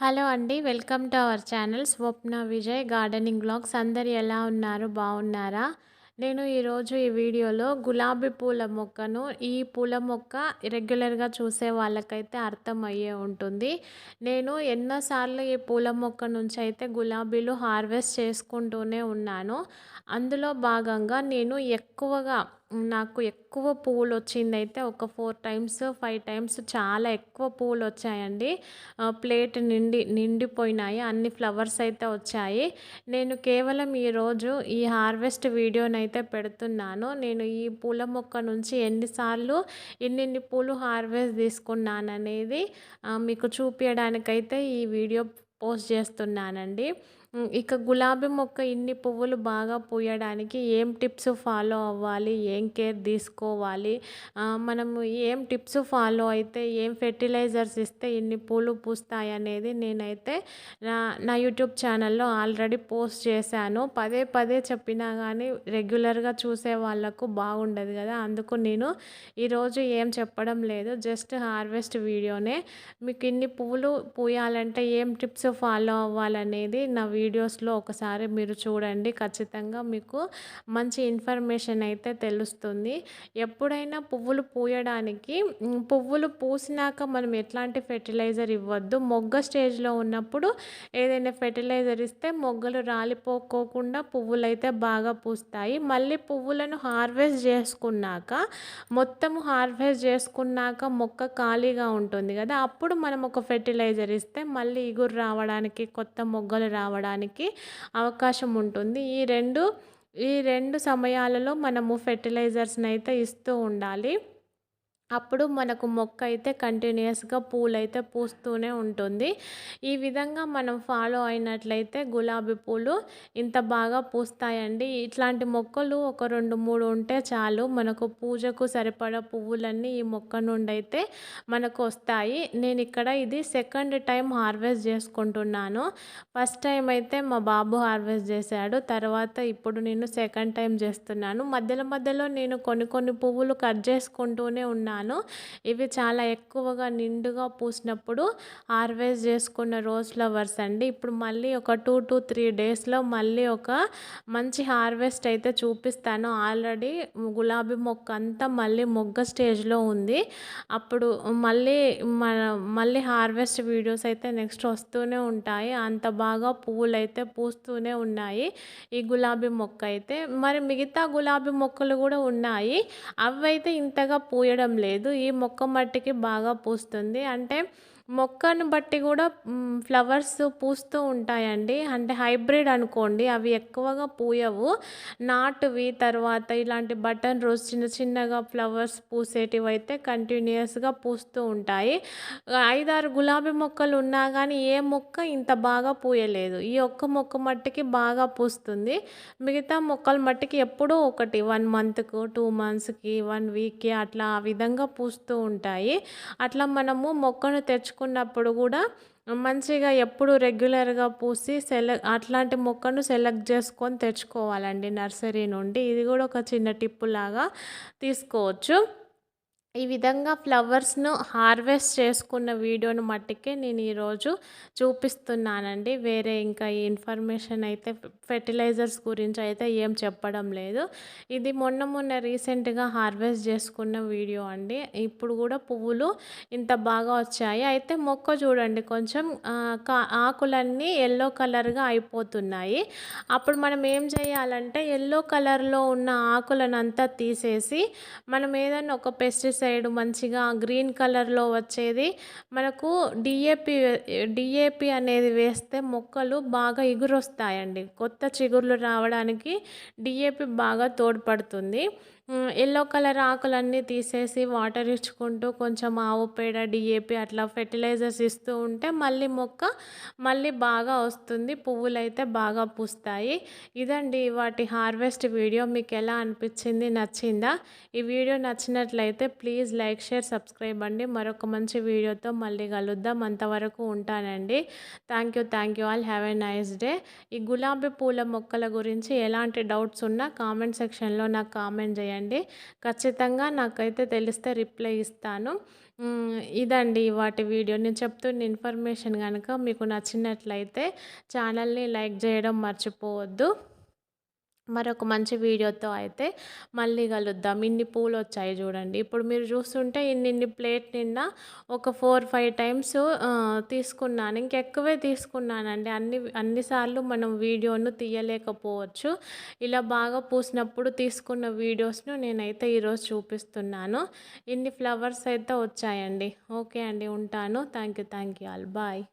Hello అండి welcome to our channel Swapna Vijay gardening blogs. అందరు ఎలా ఉన్నారు? బాగున్నారా? నేను ఈరోజు ఈ వీడియోలో గులాబీ పూల మొక్కను ఈ పూల మొక్క రెగ్యులర్గా చూసే వాళ్ళకైతే అర్థమయ్యే ఉంటుంది. నేను ఎన్నోసార్లు ఈ పూల మొక్క నుంచి అయితే గులాబీలు హార్వెస్ట్ చేసుకుంటూనే ఉన్నాను. అందులో భాగంగా నేను ఎక్కువగా నాకు ఎక్కువ పువ్వులు వచ్చిందైతే ఒక ఫోర్ టైమ్స్ ఫైవ్ టైమ్స్ చాలా ఎక్కువ పువ్వులు వచ్చాయండి ప్లేట్ నిండి నిండిపోయినాయి. అన్ని ఫ్లవర్స్ అయితే వచ్చాయి. నేను కేవలం ఈరోజు ఈ హార్వెస్ట్ వీడియోనైతే పెడుతున్నాను. నేను ఈ పూల మొక్క నుంచి ఎన్నిసార్లు ఎన్నిన్ని పూలు హార్వెస్ట్ తీసుకున్నాను అనేది మీకు చూపించడానికైతే ఈ వీడియో పోస్ట్ చేస్తున్నానండి. ఇక గులాబీ మొక్క ఇన్ని పువ్వులు బాగా పూయడానికి ఏం టిప్స్ ఫాలో అవ్వాలి? ఏం కేర్ తీసుకోవాలి? మనము ఏం టిప్స్ ఫాలో అయితే ఏం ఫెర్టిలైజర్స్ ఇస్తే ఇన్ని పూలు పూస్తాయి అనేది నేనైతే నా నా యూట్యూబ్ ఛానల్లో ఆల్రెడీ పోస్ట్ చేశాను. పదే పదే చెప్పినా కానీ రెగ్యులర్గా చూసే వాళ్ళకు బాగుండదు కదా. అందుకు నేను ఈరోజు ఏం చెప్పడం లేదు. జస్ట్ హార్వెస్ట్ వీడియోనే. మీకు ఇన్ని పువ్వులు పూయాలంటే ఏం టిప్స్ ఫాలో అవ్వాలనేది నా వీడియోస్లో ఒకసారి మీరు చూడండి. ఖచ్చితంగా మీకు మంచి ఇన్ఫర్మేషన్ అయితే తెలుస్తుంది. ఎప్పుడైనా పువ్వులు పూయడానికి పువ్వులు పూసినాక మనం ఎట్లాంటి ఫెర్టిలైజర్ ఇవ్వద్దు. మొగ్గ స్టేజ్లో ఉన్నప్పుడు ఏదైనా ఫెర్టిలైజర్ ఇస్తే మొగ్గలు రాలిపోకోకుండా పువ్వులు అయితే బాగా పూస్తాయి. మళ్ళీ పువ్వులను హార్వెస్ట్ చేసుకున్నాక మొత్తము హార్వెస్ట్ చేసుకున్నాక మొక్క ఖాళీగా ఉంటుంది కదా. అప్పుడు మనం ఒక ఫెర్టిలైజర్ ఇస్తే మళ్ళీ ఇగురు రావడానికి కొత్త మొగ్గలు రావడానికి రావడానికి అవకాశం ఉంటుంది. ఈ రెండు ఈ రెండు సమయాలలో మనము ఫెర్టిలైజర్స్ని అయితే ఇస్తూ ఉండాలి. అప్పుడు మనకు మొక్క అయితే కంటిన్యూస్గా పూలైతే పూస్తూనే ఉంటుంది. ఈ విధంగా మనం ఫాలో అయినట్లయితే గులాబీ పూలు ఇంత బాగా పూస్తాయండి. ఇట్లాంటి మొక్కలు ఒక రెండు మూడు ఉంటే చాలు మనకు పూజకు సరిపడా పువ్వులన్నీ ఈ మొక్క నుండి అయితే మనకు వస్తాయి. నేను ఇక్కడ ఇది సెకండ్ టైం హార్వెస్ట్ చేసుకుంటున్నాను. ఫస్ట్ టైం అయితే మా బాబు హార్వెస్ట్ చేశాడు. తర్వాత ఇప్పుడు నేను సెకండ్ టైం చేస్తున్నాను. మధ్యలో మధ్యలో నేను కొన్ని కొన్ని పువ్వులు కట్ చేసుకుంటూనే ఉన్నాను. తీసుకున్నాను ఇవి చాలా ఎక్కువగా నిండుగా పూసినప్పుడు హార్వెస్ట్ చేసుకున్న రోజ్ ఫ్లవర్స్ అండి. ఇప్పుడు మళ్ళీ ఒక టూ టు త్రీ డేస్లో మళ్ళీ ఒక మంచి హార్వెస్ట్ అయితే చూపిస్తాను. ఆల్రెడీ గులాబీ మొక్క అంతా మళ్ళీ మొగ్గ స్టేజ్లో ఉంది. అప్పుడు మళ్ళీ మన మళ్ళీ హార్వెస్ట్ వీడియోస్ అయితే నెక్స్ట్ వస్తూనే ఉంటాయి. అంత బాగా పువ్వులు అయితే పూస్తూనే ఉన్నాయి. ఈ గులాబీ మొక్క అయితే. మరి మిగతా గులాబీ మొక్కలు కూడా ఉన్నాయి. అవి అయితే ఇంతగా పూయడం లేదు. లేదు. ఈ మొక్క మట్టికి బాగా పూస్తుంది. అంటే మొక్కను బట్టి కూడా ఫ్లవర్స్ పూస్తూ ఉంటాయండి. అంటే హైబ్రిడ్ అనుకోండి అవి ఎక్కువగా పూయవు. నాటువి తర్వాత ఇలాంటి బటన్ రోజ్ చిన్న చిన్నగా ఫ్లవర్స్ పూసేటివి అయితే కంటిన్యూస్గా పూస్తూ ఉంటాయి. ఐదారు గులాబీ మొక్కలు ఉన్నా కానీ ఏ మొక్క ఇంత బాగా పూయలేదు. ఈ ఒక్క మొక్క మట్టికి బాగా పూస్తుంది. మిగతా మొక్కల మట్టికి ఎప్పుడూ ఒకటి వన్ మంత్కు టూ మంత్స్కి వన్ వీక్కి అట్లా ఆ విధంగా పూస్తూ ఉంటాయి. అట్లా మనము మొక్కను తెచ్చుకు తీసుకున్నప్పుడు కూడా మంచిగా ఎప్పుడు రెగ్యులర్గా పూసి సెలెక్ట్ అట్లాంటి మొక్కను సెలెక్ట్ చేసుకొని తెచ్చుకోవాలండి నర్సరీ నుండి. ఇది కూడా ఒక చిన్న టిప్పు లాగా తీసుకోవచ్చు. ఈ విధంగా ఫ్లవర్స్ను హార్వెస్ట్ చేసుకున్న వీడియోను మట్టుకే నేను ఈరోజు చూపిస్తున్నానండి. వేరే ఇంకా ఈ ఇన్ఫర్మేషన్ అయితే ఫెర్టిలైజర్స్ గురించి అయితే ఏం చెప్పడం లేదు. ఇది మొన్న మొన్న రీసెంట్గా హార్వెస్ట్ చేసుకున్న వీడియో అండి. ఇప్పుడు కూడా పువ్వులు ఇంత బాగా వచ్చాయి. అయితే మొక్క చూడండి కొంచెం ఆకులన్నీ ఎల్లో కలర్గా అయిపోతున్నాయి. అప్పుడు మనం ఏం చేయాలంటే ఎల్లో కలర్లో ఉన్న ఆకులను అంతా తీసేసి మనం ఏదైనా ఒక పెస్టిసైడ్ సైడ్ మంచిగా గ్రీన్ కలర్లో వచ్చేది. మనకు డిఏపి డిఏపి అనేది వేస్తే మొక్కలు బాగా ఎగురొస్తాయండి. కొత్త చిగుర్లు రావడానికి డిఏపి బాగా తోడ్పడుతుంది. ఎల్లో కలర్ ఆకులన్నీ తీసేసి వాటర్ ఇచ్చుకుంటూ కొంచెం ఆవు పేడ డిఏపి అట్లా ఫెర్టిలైజర్స్ ఇస్తూ ఉంటే మళ్ళీ మొక్క మళ్ళీ బాగా వస్తుంది. పువ్వులు అయితే బాగా పూస్తాయి. ఇదండి వాటి హార్వెస్ట్ వీడియో. మీకు ఎలా అనిపించింది? నచ్చిందా? ఈ వీడియో నచ్చినట్లయితే please please like share subscribe అండి. మరొక మంచి వీడియోతో మళ్ళీ కలుద్దాం. అంతవరకు ఉంటానండి. Thank you thank you all. Have a nice day. ఈ గులాబీ పూల మొక్కల గురించి ఎలాంటి డౌట్స్ ఉన్నా కామెంట్ సెక్షన్లో నాకు కామెంట్ చేయండి. చేయండి ఖచ్చితంగా నాకైతే తెలిస్తే రిప్లై ఇస్తాను. ఇదండి వాటి వీడియో. నేను చెప్తున్న ఇన్ఫర్మేషన్ కనుక మీకు నచ్చినట్లయితే ఛానల్ని లైక్ చేయడం మర్చిపోవద్దు. మరొక మంచి వీడియోతో అయితే మళ్ళీ కలుద్దాం. ఇన్ని పూలు వచ్చాయి చూడండి. ఇప్పుడు మీరు చూస్తుంటే ఇన్నిన్ని ప్లేట్ నిండా ఒక ఫోర్ ఫైవ్ టైమ్స్ తీసుకున్నాను. ఇంకెక్కువే తీసుకున్నానండి. అన్ని అన్నిసార్లు మనం వీడియోను తీయలేకపోవచ్చు. ఇలా బాగా పూసినప్పుడు తీసుకున్న వీడియోస్ను నేనైతే ఈరోజు చూపిస్తున్నాను. ఇన్ని ఫ్లవర్స్ అయితే వచ్చాయండి. ఓకే అండి. ఉంటాను. Thank you thank you all. Bye.